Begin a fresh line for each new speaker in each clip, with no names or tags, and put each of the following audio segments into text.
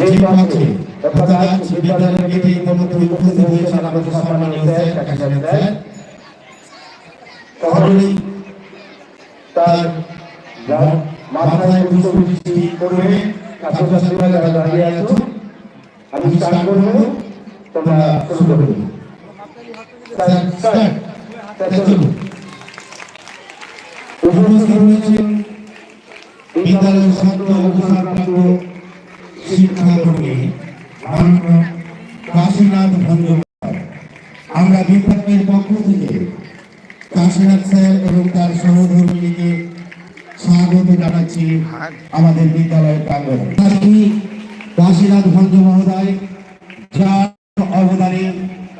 যেই পাশে অর্থাৎ বিদ্যালয়ের গেটে ইতিমধ্যে উপস্থিত হয়েছেন আমাদের কাকা সাহেব স্যার। সকলেই তার মাথায় পুষ্পবৃষ্টি করবে ছাত্রছাত্রীরা যারা দাঁড়িয়ে আছো আমি স্টার্ট করব তোমরা শুরু করবে উপস্থিত হয়েছেন বিদ্যালয়ের ছাত্র অবসরপ্রাপ্ত মাননীয় কাশীনাথ বন্দ্যোপাধ্যায় আমরা বিভাগের পক্ষ থেকে কাশীনাথ স্যার এবং তার সহধর্মীকে স্বাগত জানাচ্ছি আমাদের বিদ্যালয়ের প্রাঙ্গণে। কাশীনাথ ভঞ্জ মহোদয়, যার অবদানে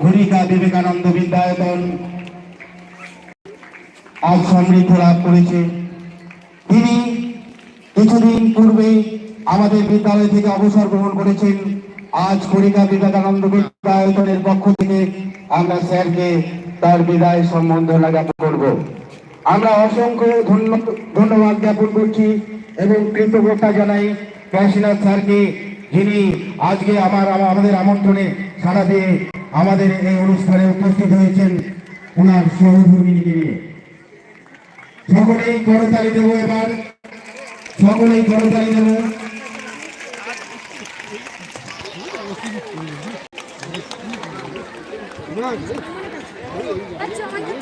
হরিকা বিবেকানন্দ বিদ্যায়তন আজ সমৃদ্ধ লাভ করেছে। তিনি কিছুদিন পূর্বে আমাদের বিদ্যালয় থেকে অবসর গ্রহণ করেছেন আজ করিকা বিবেকানন্দ বিদ্যায়তনের পক্ষ থেকে আমরা স্যারকে তার বিদায় সম্বন্ধনা জ্ঞাপন করব। আমরা অসংখ্য ধন্যবাদ জ্ঞাপন করছি এবং কৃতজ্ঞতা জানাই কাশীনাথ স্যারকে, যিনি আজকে আমার আমাদের আমন্ত্রণে সাড়া দিয়ে আমাদের এই অনুষ্ঠানে উপস্থিত হয়েছেন ওনার সহধর্মিনীকে নিয়ে। সকলেই করতালি দেবো এবার। সকলেই করতালি দেবো।
আচ্ছা আমাকে